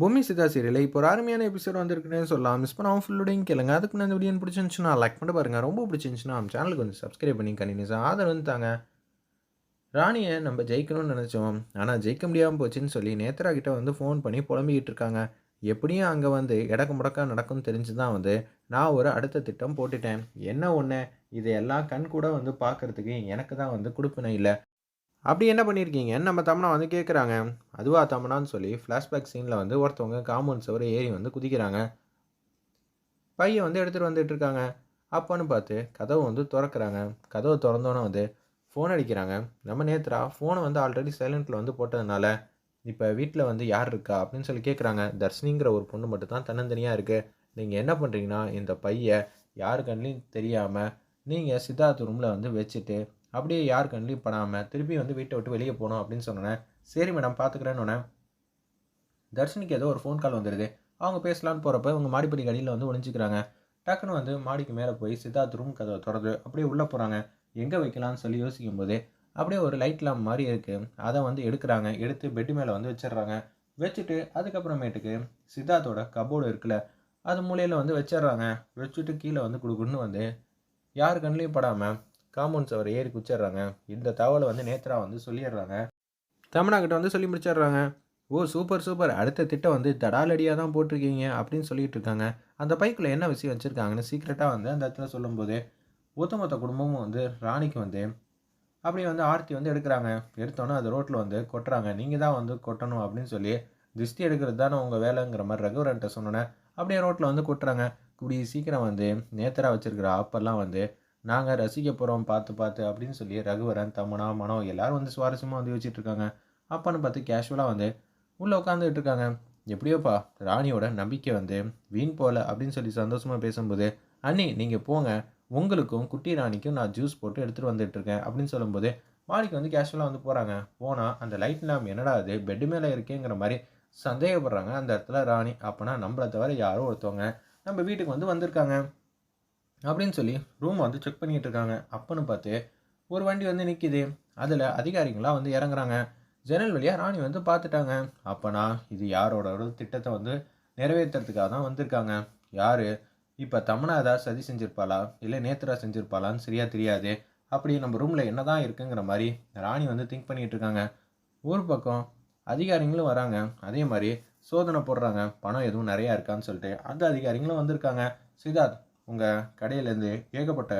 பூமி சிதா சீரியல் இப்போ ஒரு அருமையான எபிசோட் வந்திருக்குன்னு சொல்லலாம். மிஸ் பண்ணாமல் ஃபுல்லோடையும் கேளுங்க. அதுக்கு நான் இந்த வீடியோ பிடிச்சிருந்துச்சுன்னா லைக் பண்ணி பாருங்கள் ரொம்ப பிடிச்சிருந்துச்சுன்னா நம்ம சேனலுக்கு வந்து சப்ஸ்கிரைப் பண்ணி கண்டினியூஸாக ஆதரவு தாங்க. ராணியை நம்ம ஜெயிக்கணும்னு நினச்சோம். ஆனால் ஜெயிக்க முடியாமல் போச்சுன்னு சொல்லி நேத்ரா கிட்ட வந்து ஃபோன் பண்ணி புலம்பிக்கிட்டு இருக்காங்க. எப்படியும் அங்கே வந்து இடக்கு முடக்கா நடக்கும்னு தெரிஞ்சு தான் வந்து நான் ஒரு அடுத்த திட்டம் போட்டுட்டேன். என்ன ஒன்று இதையெல்லாம் கண் கூட வந்து பார்க்கறதுக்கு எனக்கு தான் வந்து கொடுப்பினை இல்லை. அப்படி என்ன பண்ணியிருக்கீங்க நம்ம தமனா வந்து கேட்குறாங்க அதுவா தமனான்னு சொல்லி ஃப்ளாஷ்பேக் சீனில் வந்து ஒருத்தவங்க காம்பவுண்ட் சவரை ஏறி வந்து குதிக்கிறாங்க. பையன் வந்து எடுத்துகிட்டு வந்துட்டு இருக்காங்க. அப்போன்னு பார்த்து கதவை வந்து திறக்கிறாங்க. கதவை திறந்தோன்னே வந்து ஃபோன் அடிக்கிறாங்க. நம்ம நேத்ரா ஃபோனை வந்து ஆல்ரெடி சைலண்ட்டில் வந்து போட்டதுனால இப்போ வீட்டில் வந்து யார் இருக்கா அப்படின்னு சொல்லி கேட்குறாங்க தர்ஷினிங்கிற ஒரு பொண்ணு மட்டும் தான் தன்னந்தனியாக இருக்குது நீங்கள் என்ன பண்ணுறீங்கன்னா இந்த பையை யாரு கண்ணிலையும் தெரியாமல் நீங்கள் சித்தார்த் ரூமில் வந்து வச்சுட்டு அப்படியே யார் கண்ணிலையும் படாமல் திருப்பி வந்து வீட்டை விட்டு வெளியே போகணும் அப்படின்னு சொன்னேன் சரி மேடம் பார்த்துக்கிறேன்னு தர்ஷினிக்கு ஏதோ ஒரு ஃபோன் கால் வந்துடுது அவங்க பேசலான்னு போகிறப்ப இவங்க மாடிப்படி கடியில் வந்து ஒழிஞ்சிக்கிறாங்க டக்குன்னு வந்து மாடிக்கு மேலே போய் சித்தார்த் ரூம் கதவை திறந்து அப்படியே உள்ளே போகிறாங்க எங்கே வைக்கலாம்னு சொல்லி யோசிக்கும் போது அப்படியே ஒரு லைட் லேம்ப் மாதிரி இருக்குது அதை வந்து எடுக்கிறாங்க. எடுத்து பெட்டு மேலே வந்து வச்சிடுறாங்க. வச்சுட்டு அதுக்கப்புறமேட்டுக்கு சித்தார்த்தோட கபோர்டு இருக்குல்ல அது மூலையில் வந்து வச்சிடுறாங்க. வச்சுட்டு கீழே வந்து கொடுக்குன்னு வந்து யார் கண்ணிலையும் படாமல் காம்பவுண்ட் சவர் ஏறி குச்சிடுறாங்க இந்த தகவலை வந்து நேத்ரா வந்து சொல்லிடுறாங்க தமனா கிட்ட வந்து சொல்லி முடிச்சிடுறாங்க ஓ சூப்பர் சூப்பர். அடுத்த திட்டம் வந்து தடாலடியாக தான் போட்டிருக்கீங்க அப்படின்னு சொல்லிட்டு இருக்காங்க அந்த பைக்கில் என்ன விஷயம் வச்சுருக்காங்கன்னு சீக்கிரட்டாக வந்து அந்த இடத்துல சொல்லும்போது ஒத்துமொத்த குடும்பமும் வந்து ராணிக்கு வந்து அப்படியே வந்து ஆர்த்தி வந்து எடுக்கிறாங்க. எடுத்தோன்னே அது ரோட்டில் வந்து கொட்டுறாங்க. நீங்கள் தான் வந்து கொட்டணும் அப்படின்னு சொல்லி திருஷ்டி எடுக்கிறது தானே உங்கள் வேலைங்கிற மாதிரி ரகுவரன்ட்ட சொன்னோன்னே அப்படியே ரோட்டில் வந்து கொட்டுறாங்க. கூடிய சீக்கிரம் வந்து நேத்தராக வச்சுருக்கிற ஆப்பெல்லாம் வந்து நாங்கள் ரசிக்க போகிறோம் பார்த்து பார்த்து அப்படின்னு சொல்லி ரகுவரன் தமனா மனோ எல்லோரும் வந்து சுவாரஸ்யமாக வந்து யோசிச்சுட்டு இருக்காங்க. அப்பான்னு பார்த்து கேஷுவலாக வந்து உள்ளே உட்காந்துட்டு இருக்காங்க. எப்படியோப்பா ராணியோட நம்பிக்கை வந்து வீண் போல அப்படின்னு சொல்லி சந்தோஷமாக பேசும்போது அண்ணி நீங்கள் போங்க. உங்களுக்கும் குட்டி ராணிக்கும் நான் ஜூஸ் போட்டு எடுத்துகிட்டு வந்துட்டுருக்கேன் அப்படின்னு சொல்லும்போது மாடிக்கு வந்து கேஷுவலாக வந்து போகிறாங்க போனால் அந்த லைட் லேம் என்னடா அது பெட்டு மேலே இருக்கேங்கிற மாதிரி சந்தேகப்படுறாங்க. அந்த இடத்துல ராணி அப்போனா நம்மளை தவிர யாரோ ஒருத்தவங்க நம்ம வீட்டுக்கு வந்து வந்திருக்காங்க. அப்படின்னு சொல்லி ரூம் வந்து செக் பண்ணிட்டு இருக்காங்க. அப்போன்னு பார்த்து ஒரு வண்டி வந்து நிற்கிது அதில் அதிகாரிங்களாம் வந்து இறங்குறாங்க. ஜன்னல் வழியாக ராணி வந்து பார்த்துட்டாங்க. அப்போனா இது யாரோட திட்டத்தை வந்து நிறைவேற்றுறதுக்காக தான் வந்திருக்காங்க. யார்? இப்போ தமனா ஏதாவது சதி செஞ்சுருப்பாளா? இல்லை நேத்ரா செஞ்சுருப்பாளான்னு சரியாக தெரியாது. அப்படி நம்ம ரூமில் என்ன தான் இருக்குங்கிற மாதிரி ராணி வந்து திங்க் பண்ணிகிட்டு இருக்காங்க. ஒரு பக்கம் அதிகாரிங்களும் வராங்க. அதே மாதிரி சோதனை போடுறாங்க. பணம் எதுவும் நிறையா இருக்கான்னு சொல்லிட்டு. அந்த அதிகாரிங்களும் வந்திருக்காங்க. சித்தார்த் உங்கள் கடையிலேருந்து ஏகப்பட்ட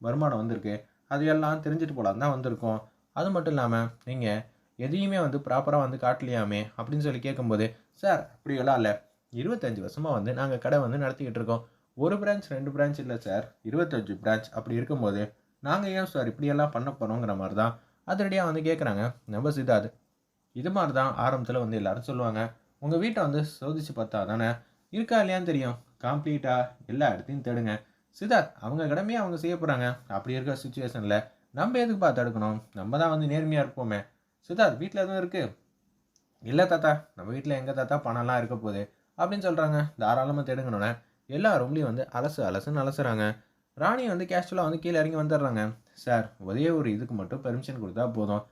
வருமானம் வந்திருக்கு. அதையெல்லாம் தெரிஞ்சுட்டு போகலாம் தான் வந்திருக்கோம். அது மட்டும் இல்லாமல் நீங்கள் எதையுமே வந்து ப்ராப்பராக வந்து காட்டலையாமே அப்படின்னு சொல்லி கேட்கும்போது சார் அப்படியெல்லாம் இல்லை. இருபத்தஞ்சி வருஷமாக வந்து நாங்கள் கடை வந்து நடத்திக்கிட்டு இருக்கோம். ஒரு பிரான்ச் ரெண்டு பிரான்ச் இல்லை சார். இருபத்தஞ்சு பிரான்ச் அப்படி இருக்கும்போது நாங்கள் ஏன் சார் இப்படியெல்லாம் பண்ண போகிறோங்கிற மாதிரி தான் அதிரடியாக வந்து கேட்குறாங்க நம்ம சிதாது இது மாதிரி தான் ஆரம்பத்தில் வந்து எல்லோரும் சொல்லுவாங்க. உங்கள் வீட்டை வந்து சோதிச்சு பார்த்தா தானே இருக்கா இல்லையான்னு தெரியும். கம்ப்ளீட்டாக எல்லா இடத்தையும் தேடுங்க. சித்தார்த் அவங்க கடமையை அவங்க செய்ய போகிறாங்க அப்படி இருக்கிற சுச்சுவேஷனில் நம்ம எதுக்கு பார்த்து எடுக்கணும் நம்ம தான் வந்து நேர்மையாக இருப்போமே. சித்தார்த் வீட்டில் எதுவும் இருக்குது இல்லை தாத்தா நம்ம வீட்டில் எங்கள் தாத்தா பணம்லாம் இருக்க போகுது அப்படின்னு சொல்கிறாங்க தாராளமாக தேடுங்கணுன்னே எல்லா ரூம்லேயும் வந்து அலசு அலசுன்னு அலசுறாங்க. ராணி வந்து கேஷுவலாக வந்து கீழே இறங்கி வந்துடுறாங்க. சார் ஒரே ஒரு இதுக்கு மட்டும் பெர்மிஷன் கொடுத்தா போதும்.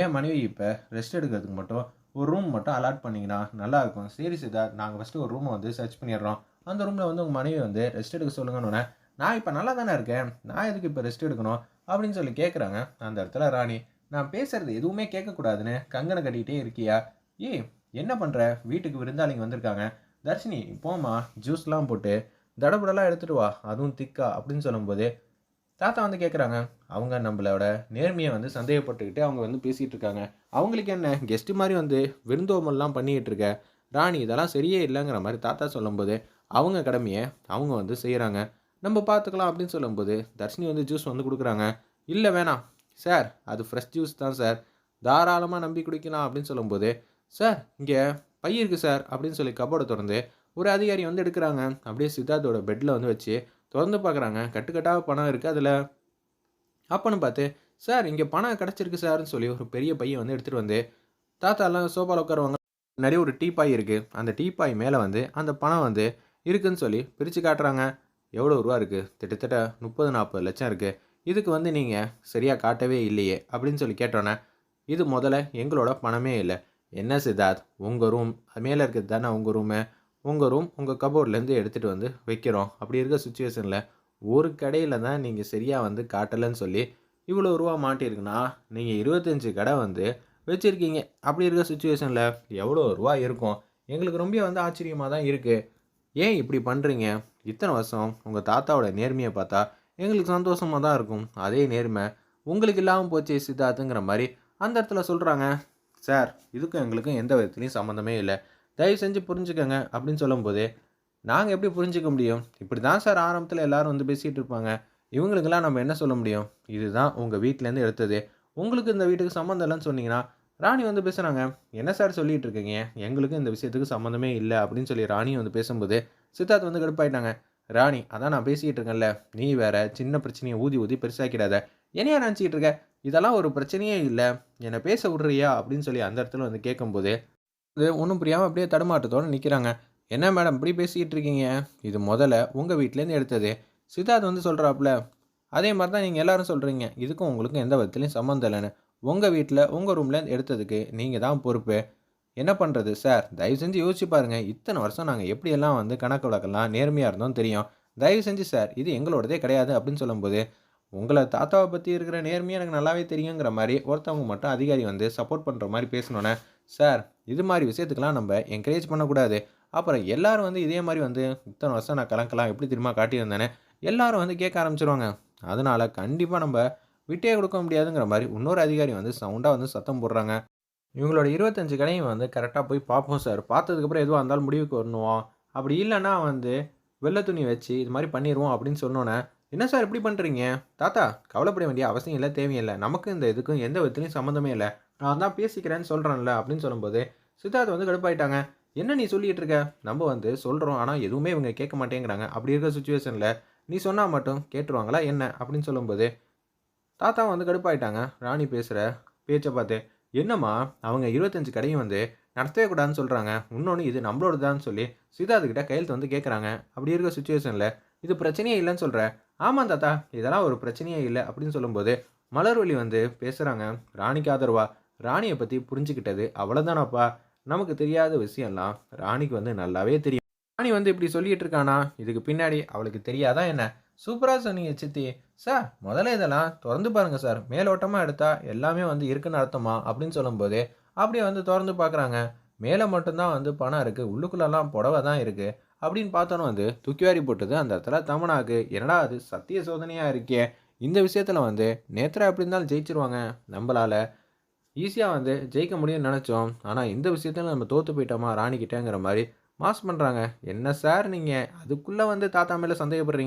ஏன் மனைவி இப்போ ரெஸ்ட் எடுக்கிறதுக்கு மட்டும் ஒரு ரூம் மட்டும் அலாட் பண்ணிங்கன்னா நல்லாயிருக்கும் சரி சித்தார் நாங்கள் ஃபஸ்ட்டு ஒரு ரூமை வந்து சர்ச் பண்ணிடுறோம். அந்த ரூமில் வந்து உங்கள் மனைவி வந்து ரெஸ்ட் எடுக்க சொல்லுங்கன்னு நான் இப்போ நல்லா தானே இருக்கேன். நான் எதுக்கு இப்போ ரெஸ்ட் எடுக்கணும்? அப்படின்னு சொல்லி கேட்குறாங்க அந்த இடத்துல ராணி நான் பேசுறது எதுவுமே கேட்கக்கூடாதுன்னு கங்கனை கட்டிக்கிட்டே இருக்கியா? ஏய் என்ன பண்ணுற வீட்டுக்கு விருந்தாளிங்க வந்திருக்காங்க. தர்ஷினி போமா ஜூஸ்லாம் போட்டு தடபுடலாம் எடுத்துகிட்டு வா. அதுவும் திக்கா அப்படின்னு சொல்லும்போது தாத்தா வந்து கேட்குறாங்க அவங்க நம்மளோட நேர்மையை வந்து சந்தேகப்பட்டுக்கிட்டு அவங்க வந்து பேசிகிட்டு இருக்காங்க. அவங்களுக்கு என்ன கெஸ்ட்டு மாதிரி வந்து விருந்தோமெல்லாம் பண்ணிக்கிட்டு இருக்க? ராணி இதெல்லாம் சரியே இல்லைங்கிற மாதிரி தாத்தா சொல்லும்போது அவங்க கடமையை அவங்க வந்து செய்கிறாங்க நம்ம பார்த்துக்கலாம் அப்படின்னு சொல்லும்போது தர்ஷினி வந்து ஜூஸ் வந்து கொடுக்குறாங்க. இல்லை வேணாம். சார் அது ஃப்ரெஷ் ஜூஸ் தான் சார். தாராளமாக நம்பி குடிக்கலாம் அப்படின்னு சொல்லும்போது சார் இங்கே பை இருக்குது சார் அப்படின்னு சொல்லி கபோர்டை திறந்து ஒரு அதிகாரி வந்து எடுக்கிறாங்க. அப்படியே சித்தார்த்தோட பெட்டில் வந்து வச்சு திறந்து பார்க்குறாங்க கட்டுக்கட்டாக பணம் இருக்குது அதில். அப்போன்னு பார்த்து சார் இங்கே பணம் கிடச்சிருக்கு சார்னு சொல்லி ஒரு பெரிய பையன் வந்து எடுத்துகிட்டு வந்து தாத்தாலாம் சோஃபாவில் உட்காருவாங்க நிறைய ஒரு டீப்பாய் இருக்குது அந்த டீப்பாய் மேலே வந்து அந்த பணம் வந்து இருக்குன்னு சொல்லி பிரித்து காட்டுறாங்க. எவ்வளோ ரூபா இருக்குது கிட்டத்தட்ட முப்பது நாற்பது லட்சம் இருக்குது இதுக்கு வந்து நீங்கள் சரியாக காட்டவே இல்லையே அப்படின்னு சொல்லி கேட்டோன்னே இது முதல்ல எங்களோட பணமே இல்லை. என்ன சித்தார்த்? உங்கள் ரூம் மேலே இருக்கிறது தானே உங்கள் ரூமு? உங்கள் ரூம் உங்கள் கபோர்ட்லேருந்து எடுத்துகிட்டு வந்து வைக்கிறோம். அப்படி இருக்க சுச்சுவேஷனில் ஒரு கடையில் தான் நீங்கள் சரியாக வந்து காட்டலைன்னு சொல்லி இவ்வளோ ரூபா மாட்டியிருக்குன்னா நீங்கள் இருபத்தஞ்சி கடை வந்து வச்சுருக்கீங்க. அப்படி இருக்க சுச்சுவேஷனில் எவ்வளோ ரூபா இருக்கும்? எங்களுக்கு ரொம்ப வந்து ஆச்சரியமாக தான் இருக்குது ஏன் இப்படி பண்ணுறீங்க இத்தனை வருஷம் உங்கள் தாத்தாவோட நேர்மையை பார்த்தா எங்களுக்கு சந்தோஷமாக தான் இருக்கும். அதே நேர்மை உங்களுக்கு இல்லாமல் போச்சு சித்தார்த்துங்கிற மாதிரி அந்த இடத்துல சொல்கிறாங்க சார் இதுக்கும் எங்களுக்கும் எந்த விதத்துலேயும் சம்மந்தமே இல்லை. தயவு செஞ்சு புரிஞ்சுக்கங்க அப்படின்னு சொல்லும்போது நாங்கள் எப்படி புரிஞ்சுக்க முடியும்? இப்படி தான் சார் ஆரம்பத்தில் எல்லாரும் வந்து பேசிகிட்டு இருப்பாங்க. இவங்களுக்கெல்லாம் நம்ம என்ன சொல்ல முடியும்? இதுதான் உங்கள் வீட்டிலேருந்து எடுத்தது. உங்களுக்கு இந்த வீட்டுக்கு சம்மந்தம் இல்லைன்னு சொன்னீங்கன்னா ராணி வந்து பேசுகிறாங்க என்ன சார் சொல்லிகிட்டு இருக்கீங்க? எங்களுக்கு இந்த விஷயத்துக்கு சம்மந்தமே இல்லை அப்படின்னு சொல்லி ராணி வந்து பேசும்போது சித்தார்த் வந்து கடுப்பாயிட்டாங்க. ராணி அதான் நான் பேசிக்கிட்டு இருக்கேன்ல. நீ வேற சின்ன பிரச்சனையை ஊதி ஊதி பெருசாக்கிடாத. என்னையா நினச்சிக்கிட்டு இருக்க? இதெல்லாம் ஒரு பிரச்சனையே இல்லை. என்னை பேச விட்றியா? அப்படின்னு சொல்லி அந்த இடத்துல வந்து கேட்கும்போது இது ஒன்றும் புரியாமல் அப்படியே தடுமாட்டத்தோடு நிற்கிறாங்க என்ன மேடம் இப்படி பேசிக்கிட்டு இருக்கீங்க? இது முதல்ல உங்கள் வீட்டிலேருந்து எடுத்தது. சித்தார்த் வந்து சொல்கிறாப்புல அதே மாதிரி தான் நீங்கள் எல்லாரும் சொல்கிறீங்க இதுக்கும் உங்களுக்கும் எந்த விதத்துலையும் சம்மந்தம் இல்லைன்னு. உங்கள் வீட்டில் உங்கள் ரூம்லேருந்து எடுத்ததுக்கு நீங்கள் தான் பொறுப்பு. என்ன பண்ணுறது சார்? தயவு செஞ்சு யோசிச்சு பாருங்கள் இத்தனை வருஷம் நாங்கள் எப்படியெல்லாம் வந்து கணக்கு வழக்கெல்லாம் நேர்மையாக இருந்தோம் தெரியும். தயவு செஞ்சு சார் இது எங்களோடதே கிடையாது. அப்படின்னு சொல்லும்போது உங்களை தாத்தாவை பற்றி இருக்கிற நேர்மையாக எனக்கு நல்லாவே தெரியுங்கிற மாதிரி ஒருத்தவங்க மட்டும் அதிகாரி வந்து சப்போர்ட் பண்ணுற மாதிரி பேசணுன்னே சார் இது மாதிரி விஷயத்துக்கெல்லாம் நம்ம என்கரேஜ் பண்ணக்கூடாது. அப்புறம் எல்லாரும் வந்து இதே மாதிரி வந்து இத்தனை வருஷம் நான் கலக்கலாம் எப்படி திரும்ப காட்டியிருந்தேனே எல்லாரும் வந்து கேட்க ஆரம்பிச்சிருவாங்க. அதனால் கண்டிப்பாக நம்ம விட்டே கொடுக்க முடியாதுங்கிற மாதிரி இன்னொரு அதிகாரி வந்து சவுண்டாக வந்து சத்தம் போடுறாங்க. இவங்களோட இருபத்தஞ்சு கடையும் வந்து கரெக்டாக போய் பார்ப்போம் சார். பார்த்ததுக்கப்புறம் எதுவாக இருந்தாலும் முடிவுக்கு வரணுவோம். அப்படி இல்லைன்னா வந்து வெள்ளை துணி வச்சு இது மாதிரி பண்ணிடுவோம் அப்படின்னு சொன்னோன்னே என்ன சார் இப்படி பண்ணுறீங்க தாத்தா கவலைப்பட வேண்டிய அவசியம் இல்லை தேவையில்லை. நமக்கு இந்த இதுக்கும் எந்த விதத்துலையும் சம்மந்தமே இல்லை. நான் தான் பேசிக்கிறேன்னு சொல்கிறேன்ல அப்படின்னு சொல்லும்போது சித்தார்த் வந்து கடுப்பாயிட்டாங்க. என்ன நீ சொல்லிட்டு இருக்க நம்ம வந்து சொல்கிறோம் ஆனால் எதுவுமே இவங்க கேட்க மாட்டேங்கிறாங்க. அப்படி இருக்கிற சுச்சுவேஷனில் நீ சொன்னால் மட்டும் கேட்டுருவாங்களா என்ன? அப்படின்னு சொல்லும்போது தாத்தா வந்து கடுப்பாயிட்டாங்க. ராணி பேசுகிற பேச்சை பார்த்து என்னம்மா அவங்க இருபத்தஞ்சு கடையும் வந்து நடத்தவே கூடாதுன்னு சொல்கிறாங்க இன்னொன்று இது நம்மளோட நம்மளோடதான்னு சொல்லி சித்தார்த்துக்கிட்ட கையெழுத்து வந்து கேட்குறாங்க அப்படி இருக்கிற சுச்சுவேஷனில் இது பிரச்சனையே இல்லைன்னு சொல்கிறேன் ஆமாம் தாத்தா இதெல்லாம் ஒரு பிரச்சனையே இல்லை. அப்படின்னு சொல்லும்போது மலர்வழி வந்து பேசுகிறாங்க ராணிக்கு ஆதரவா? ராணியை பற்றி புரிஞ்சுக்கிட்டது அவ்வளோதானப்பா நமக்கு தெரியாத விஷயம்லாம் ராணிக்கு வந்து நல்லாவே தெரியும். ராணி வந்து இப்படி சொல்லிட்டு இருக்கானா? இதுக்கு பின்னாடி அவளுக்கு தெரியாதா என்ன? சூப்பராக சொன்னீங்க சித்தி. சார் முதல்ல இதெல்லாம் திறந்து பாருங்கள் சார். மேலோட்டமாக எடுத்தால் எல்லாமே வந்து இருக்குன்னு அர்த்தமா? அப்படின்னு சொல்லும்போது அப்படியே வந்து திறந்து பார்க்குறாங்க மேலே மட்டும்தான் வந்து பணம் இருக்குது உள்ளுக்குள்ளெல்லாம் புடவை தான் இருக்குது அப்படின்னு பார்த்தோன்னு வந்து தூக்கி வாரி போட்டது அந்த இடத்துல தமனாக்கு. என்னடா அது சத்திய சோதனையாக இருக்கே? இந்த விஷயத்தில் வந்து நேத்ரா எப்படி இருந்தாலும் ஜெயிச்சிருவாங்க? நம்மளால் ஈஸியாக வந்து ஜெயிக்க முடியும்னு நினச்சோம். ஆனால் இந்த விஷயத்தில் நம்ம தோற்று போயிட்டோமா? ராணிக்கிட்டேங்கிற மாதிரி மாஸ் பண்ணுறாங்க என்ன சார் நீங்கள் அதுக்குள்ளே வந்து தாத்தா மேலே சந்தேகப்படுறீங்க.